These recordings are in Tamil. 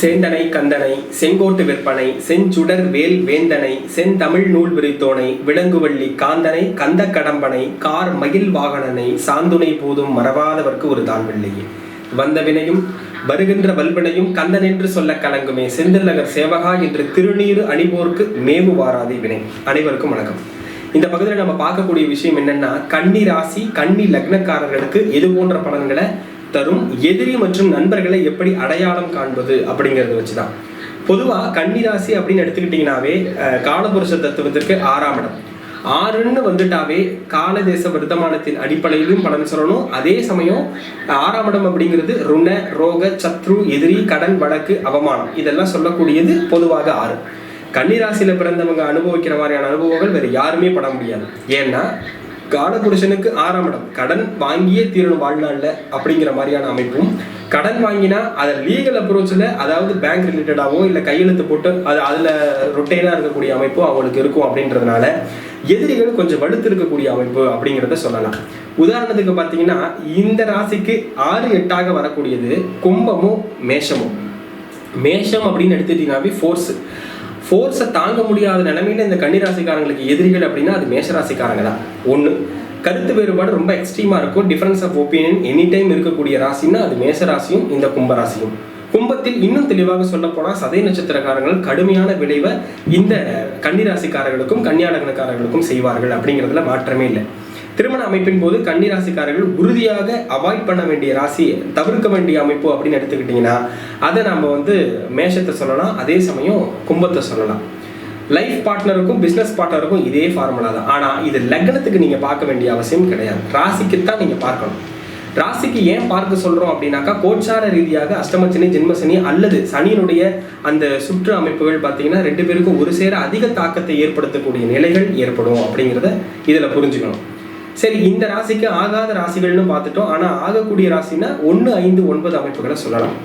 சேந்தனை கந்தனை செங்கோட்டு விற்பனை செஞ்சுடர் வேல் வேந்தனை செந்தமிழ் நூல் விரித்தோனை விலங்குவள்ளி காந்தனை கந்த கடம்பனை கார் மகிழ் வாகனனை சாந்துணை போதும் மறவாதவர்க்கு ஒரு தாழ்வில்லையே வந்த வினையும் வருகின்ற வல்வினையும் கந்தன் என்று சொல்ல கலங்குமே. செந்தில்லகர் சேவகா என்று திருநீறு அணிவோர்க்கு மேவு வாராதே வினை. அனைவருக்கும் வணக்கம். இந்த பகுதியில் நம்ம பார்க்கக்கூடிய விஷயம் என்னன்னா கன்னி ராசி கன்னி லக்னக்காரர்களுக்கு எது போன்ற பலன்களை தரும் எதிரி மற்றும் நண்பர்களை எப்படி அடையாளம் காண்பது அப்படிங்கிறத வச்சு தான் பொதுவாக கன்னிராசி அப்படின்னு எடுத்துக்கிட்டிங்கனாவே காலபுருஷ தத்துவத்திற்கு ஆறாம் இடம். ஆறுன்னு வந்துட்டாவே கால தேச வர்த்தமானத்தின் அடிப்படையிலும் பலன் சொல்லணும். அதே சமயம் ஆறாம் இடம் அப்படிங்கிறது ருண ரோக சத்ரு எதிரி கடன் வழக்கு அவமானம். இதெல்லாம் சொல்லக்கூடியது பொதுவாக ஆறு. கன்னிராசியில பிறந்தவங்க அனுபவிக்கிற மாதிரியான அனுபவங்கள் வேறு யாருமே பட முடியாது. ஏன்னா காலபுருஷனுக்கு ஆறாம் இடம். கடன் வாங்கியே தீரணும் வாழ்நாளில் அப்படிங்கிற மாதிரியான அமைப்பும். கடன் வாங்கினா அதை லீகல் அப்ரோச்சில் அதாவது பேங்க் ரிலேட்டடாகவும் இல்லை கையெழுத்து போட்டு அது அதில் ரொட்டேனாக இருக்கக்கூடிய அமைப்பும் அவங்களுக்கு இருக்கும் அப்படின்றதுனால எதிரிகள் கொஞ்சம் வலுத்து இருக்கக்கூடிய அமைப்பு அப்படிங்கிறத சொல்லலாம். உதாரணத்துக்கு பார்த்தீங்கன்னா இந்த ராசிக்கு ஆறு எட்டாக வரக்கூடியது கும்பமும் மேஷமும். மேஷம் அப்படின்னு எடுத்துட்டீங்கன்னாவே ஃபோர்ஸ் ஃபோர்ஸை தாங்க முடியாத நிலைமையில இந்த கன்னிராசிக்காரங்களுக்கு எதிரிகள் அப்படின்னா அது மேஷராசிக்காரங்க தான். ஒன்று கருத்து வேறுபாடு ரொம்ப எக்ஸ்ட்ரீமாக இருக்கும். Difference of opinion any time இருக்கக்கூடிய ராசின்னா அது மேஷராசியும் இந்த கும்பராசியும். கும்பத்தில் இன்னும் தெளிவாக சொல்ல போனா சதய நட்சத்திரக்காரங்கள் கடுமையான விளைவை இந்த கன்னிராசிக்காரர்களுக்கும் கன்னியாடகனக்காரர்களுக்கும் செய்வார்கள் அப்படிங்கிறதுல மாற்றமே இல்லை. திருமண அமைப்பின் போது கன்னிராசிக்காரர்கள் உறுதியாக அவாய்ட் பண்ண வேண்டிய ராசி தவிர்க்க வேண்டிய அமைப்பு அப்படின்னு எடுத்துக்கிட்டிங்கன்னா அதை நம்ம வந்து மேஷத்தை சொல்லலாம் அதே சமயம் கும்பத்தை சொல்லலாம். லைஃப் பார்ட்னருக்கும் பிஸ்னஸ் பார்ட்னருக்கும் இதே ஃபார்முலா தான். ஆனால் இது லக்னத்துக்கு நீங்கள் பார்க்க வேண்டிய அவசியம் கிடையாது. ராசிக்கு தான் நீங்கள் பார்க்கணும். ராசிக்கு ஏன் பார்க்க சொல்கிறோம் அப்படின்னாக்கா கோச்சார ரீதியாக அஷ்டமச்சனி ஜென்மசனி அல்லது சனியினுடைய அந்த சுற்று அமைப்புகள் பார்த்தீங்கன்னா ரெண்டு பேருக்கும் ஒரு சேர அதிக தாக்கத்தை ஏற்படுத்தக்கூடிய நிலைகள் ஏற்படும் அப்படிங்கிறத இதில் புரிஞ்சுக்கணும். சரி இந்த ராசிக்கு ஆகாத ராசிகள்னு பார்த்துட்டோம். ஆனால் ஆகக்கூடிய ராசினா ஒன்று ஐந்து ஒன்பது அமைப்புகளை சொல்லலாம்.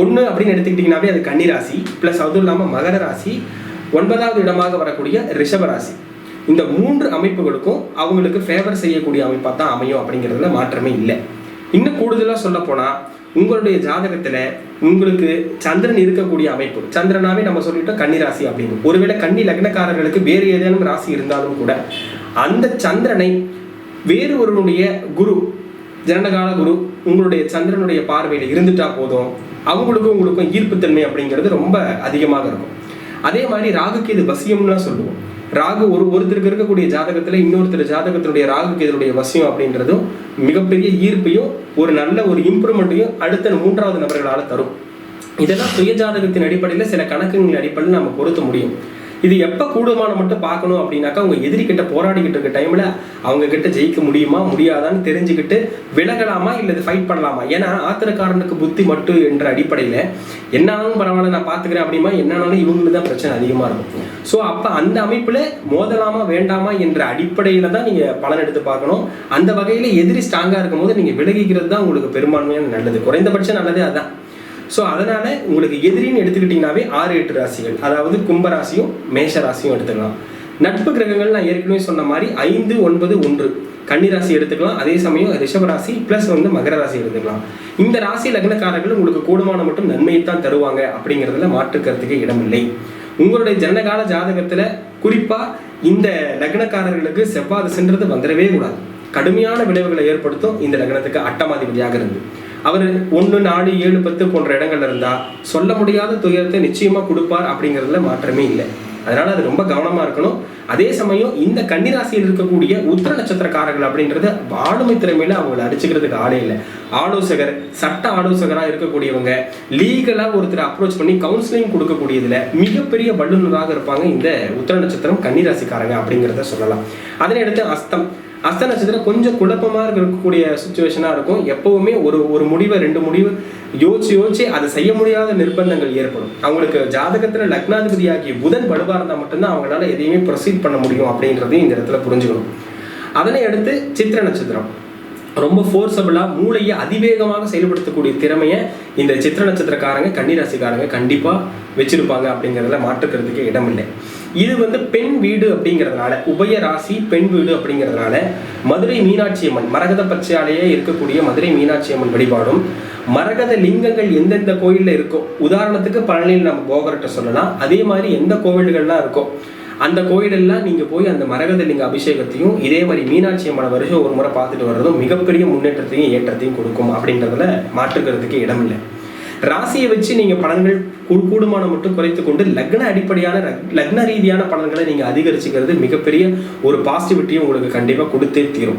ஒன்று அப்படின்னு எடுத்துக்கிட்டிங்கனாவே அது கன்னி ராசி ப்ளஸ் அதுவும் இல்லாமல் மகர ராசி ஒன்பதாவது இடமாக வரக்கூடிய ரிஷப ராசி. இந்த மூன்று அமைப்புகளுக்கும் அவங்களுக்கு ஃபேவர் செய்யக்கூடிய அமைப்பாக தான் அமையும் அப்படிங்கிறதுல மாற்றமே இல்லை. இன்னும் கூடுதலாக சொல்ல போனால் உங்களுடைய ஜாதகத்தில் உங்களுக்கு சந்திரன் இருக்கக்கூடிய அமைப்பு. சந்திரனாவே நம்ம சொல்லிட்டோம் கன்னி ராசி அப்படின்னு. ஒருவேளை கன்னி லக்னக்காரர்களுக்கு வேறு ஏதேனும் ராசி இருந்தாலும் கூட அந்த சந்திரனை வேறு ஒருவனுடைய குரு ஜனனகால குரு உங்களுடைய சந்திரனுடைய பார்வையில் இருந்துட்டா போதும். அவங்களுக்கும் உங்களுக்கும் ஈர்ப்புத்தன்மை அப்படிங்கிறது ரொம்ப அதிகமாக இருக்கும். அதே மாதிரி ராகுக்கு இது வசியம்லாம் சொல்லுவோம். ராகு ஒரு ஒருத்தருக்கு இருக்கக்கூடிய ஜாதகத்துல இன்னொருத்தர் ஜாதகத்தினுடைய ராகுக்கு இதனுடைய வசியம் அப்படின்றதும் மிகப்பெரிய ஈர்ப்பையும் ஒரு நல்ல ஒரு இம்ப்ரூவ்மெண்ட்டையும் அடுத்த மூன்றாவது நபர்களால் தரும். இதெல்லாம் சுய ஜாதகத்தின் அடிப்படையில் சில கணக்குகளின் அடிப்படையில் நம்ம பொருத்த முடியும். இது எப்போ கூடுமான மட்டும் பார்க்கணும் அப்படின்னாக்கா உங்க எதிரிக்கிட்ட போராடிக்கிட்டு இருக்க டைம்ல அவங்க கிட்ட ஜெயிக்க முடியுமா முடியாதான்னு தெரிஞ்சுக்கிட்டு விலகலாமா இல்லை ஃபைட் பண்ணலாமா? ஏன்னா ஆத்திரக்காரனுக்கு புத்தி மட்டும் என்ற அடிப்படையில் என்னாலும் பரவாயில்ல நான் பார்த்துக்கிறேன் அப்படிமா என்னாலும் இவங்களுக்கு தான் பிரச்சனை அதிகமாக இருக்கும். ஸோ அப்போ அந்த அமைப்பில் மோதலாமா வேண்டாமா என்ற அடிப்படையில் தான் நீங்கள் பலன் எடுத்து பார்க்கணும். அந்த வகையில் எதிரி ஸ்ட்ராங்காக இருக்கும் போது நீங்கள் விலகிக்கிறது தான் உங்களுக்கு பெரும்பான்மையான நல்லது. குறைந்தபட்சம் நல்லதே அதுதான் ஸோ அதனால உங்களுக்கு எதிரின்னு எடுத்துக்கிட்டிங்கனாவே ஆறு எட்டு ராசிகள். அதாவது கும்ப ராசியும் மேஷ ராசியும் எடுத்துக்கலாம். நட்பு கிரகங்கள் நான் ஏற்கனவே சொன்ன மாதிரி ஐந்து ஒன்பது ஒன்று. கன்னி ராசி எடுத்துக்கலாம். அதே சமயம் ரிஷப ராசி ப்ளஸ் வந்து மகர ராசி எடுத்துக்கலாம். இந்த ராசி லக்னக்காரர்கள் உங்களுக்கு கூடுமான மட்டும் நன்மையை தான் தருவாங்க அப்படிங்கிறதுல மாற்றுக்கிறதுக்கு இடமில்லை. உங்களுடைய ஜனகால ஜாதகத்துல குறிப்பா இந்த லக்னக்காரர்களுக்கு செவ்வாது சென்றது வந்துடவே கூடாது. கடுமையான விளைவுகளை ஏற்படுத்தும் இந்த லக்னத்துக்கு அட்டமாதிபதியாக இருந்து. அவர் ஒன்று நாலு ஏழு பத்து போன்ற இடங்கள்ல இருந்தால் சொல்ல முடியாத துயரத்தை நிச்சயமாக கொடுப்பார் அப்படிங்கிறதுல மாற்றமே இல்லை. அதனால அது ரொம்ப கவனமாக இருக்கணும். அதே சமயம் இந்த கன்னிராசியில் இருக்கக்கூடிய உத்திர நட்சத்திரக்காரர்கள் அப்படின்றது ஆளுமை திறமையில அவங்களை அடிச்சுக்கிறதுக்கு ஆளே இல்லை. ஆலோசகர் சட்ட ஆலோசகராக இருக்கக்கூடியவங்க லீகலாக ஒருத்தர் அப்ரோச் பண்ணி கவுன்சிலிங் கொடுக்கக்கூடியதுல மிகப்பெரிய வல்லுநராக இருப்பாங்க இந்த உத்திர நட்சத்திரம் கன்னிராசிக்காரங்க அப்படிங்கிறத சொல்லலாம். அதனை அடுத்து அஸ்தம். அஸ்த நட்சத்திரம் கொஞ்சம் குழப்பமாக இருக்கக்கூடிய சுச்சுவேஷனாக இருக்கும். எப்போவுமே ஒரு ஒரு முடிவை ரெண்டு முடிவு யோசிச்சு யோசிச்சு அதை செய்ய முடியாத நிர்பந்தங்கள் ஏற்படும். அவங்களுக்கு ஜாதகத்தில் லக்னாதிபதி ஆகிய புதன் வலுவாக இருந்தால் மட்டும்தான் அவங்களால எதையுமே ப்ரொசீட் பண்ண முடியும் அப்படின்றதையும் இந்த இடத்துல புரிஞ்சுக்கணும். அதனை அடுத்து சித்திர நட்சத்திரம். ரொம்ப ஃபோர்ஸபிளாக மூளையை அதிவேகமாக செயல்படுத்தக்கூடிய திறமையை இந்த சித்திர நட்சத்திரக்காரங்க கன்னிராசிக்காரங்க கண்டிப்பாக வச்சிருப்பாங்க அப்படிங்கிறதுல மாற்றுக்கிறதுக்கு இடமில்லை. இது வந்து பெண் வீடு அப்படிங்கிறதுனால உபய ராசி பெண் வீடு அப்படிங்கிறதுனால மதுரை மீனாட்சி அம்மன் மரகத பச்சையாலேயே இருக்கக்கூடிய மதுரை மீனாட்சி அம்மன் வழிபாடும் மரகத லிங்கங்கள் எந்தெந்த கோயிலில் இருக்கோ உதாரணத்துக்கு பழனியில் நம்ம போகர்கிட்ட சொல்லலாம் அதே மாதிரி எந்த கோவில்கள்லாம் இருக்கோ அந்த கோயிலெல்லாம் நீங்கள் போய் அந்த மரகத லிங்க அபிஷேகத்தையும் இதே மாதிரி மீனாட்சி அம்மனை வருஷம் ஒரு முறை பார்த்துட்டு வர்றதும் மிகப்பெரிய முன்னேற்றத்தையும் ஏற்றத்தையும் கொடுக்கும் அப்படின்றதுல மாற்றுக்கிறதுக்கு இடமில்லை. ராசியை வச்சு நீங்கள் பலன்கள் கூ- கூடுமானம் மட்டும் குறைத்து கொண்டு லக்ன அடிப்படையான லக்ன ரீதியான பலன்களை நீங்கள் அதிகரிச்சுக்கிறது மிகப்பெரிய ஒரு பாசிட்டிவிட்டியும் உங்களுக்கு கண்டிப்பாக கொடுத்தே தீரும்.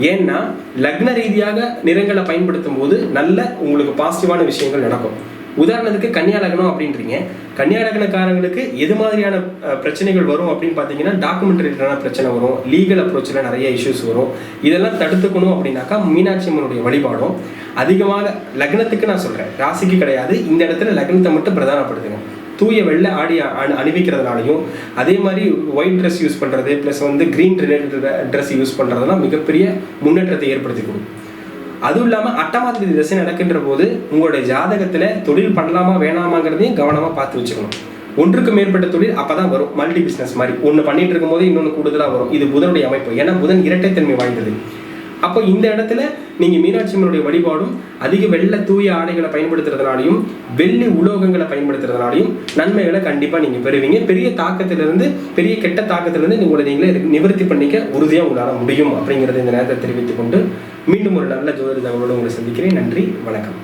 ஏன்னா லக்ன ரீதியாக நிறங்களை பயன்படுத்தும் போது நல்ல உங்களுக்கு பாசிட்டிவான விஷயங்கள் நடக்கும். உதாரணத்துக்கு கன்னியா லக்னம் அப்படின்றீங்க. கன்னியா லக்னக்காரங்களுக்கு எது மாதிரியான பிரச்சனைகள் வரும் அப்படின்னு பார்த்தீங்கன்னா டாக்குமெண்ட் ரிலேட்டடான பிரச்சனை வரும். லீகல் அப்ரோச்சில் நிறைய இஷ்யூஸ் வரும். இதெல்லாம் தடுத்துக்கணும் அப்படின்னாக்கா மீனாட்சி அம்மனுடைய வழிபாடும். அதிகமாக லக்னத்துக்கு நான் சொல்கிறேன் ராசிக்கு கிடையாது. இந்த இடத்துல லக்னத்தை மட்டும் பிரதானப்படுத்துங்க. தூய வெள்ளை ஆடி அணு அணிவிக்கிறதுனாலையும் அதே மாதிரி ஒயிட் ட்ரெஸ் யூஸ் பண்ணுறது ப்ளஸ் வந்து க்ரீன் ரிலேட்டட் ட்ரெஸ் யூஸ் பண்ணுறதுலாம் மிகப்பெரிய முன்னேற்றத்தை ஏற்படுத்தி கொடுக்கும். அதுவும் இல்லாமல் அட்டமாதிரி திசை நடக்கின்ற போது உங்களுடைய ஜாதகத்தில் தொழில் பண்ணலாமா வேணாமாங்கிறதையும் கவனமாக பார்த்து வச்சுக்கணும். ஒன்றுக்கு மேற்பட்ட தொழில் அப்போ தான் வரும். மல்டி பிஸ்னஸ் மாதிரி. ஒன்று பண்ணிட்டு இருக்கும்போது இன்னொன்று கூடுதலாக வரும். இது புதனுடைய அமைப்பு. ஏன்னா புதன் இரட்டைத்தன்மை வாய்ந்தது. அப்போ இந்த இடத்துல நீங்கள் மீனாட்சி அம்மனுடைய வழிபாடும் அதிக வெள்ளை தூய ஆடைகளை பயன்படுத்துறதுனாலையும் வெள்ளி உலோகங்களை பயன்படுத்துறதுனாலையும் நன்மைகளை கண்டிப்பாக நீங்கள் பெறுவீங்க. பெரிய தாக்கத்திலிருந்து பெரிய கெட்ட தாக்கத்திலிருந்து உங்களை நீங்களே நிவர்த்தி பண்ணிக்க உறுதியாக உங்களால் முடியும் அப்படிங்கிறத இந்த நேரத்தை தெரிவித்துக்கொண்டு மீண்டும் ஒரு நல்ல ஜோதிட தகவலோடு உங்களை சந்திக்கிறேன். நன்றி வணக்கம்.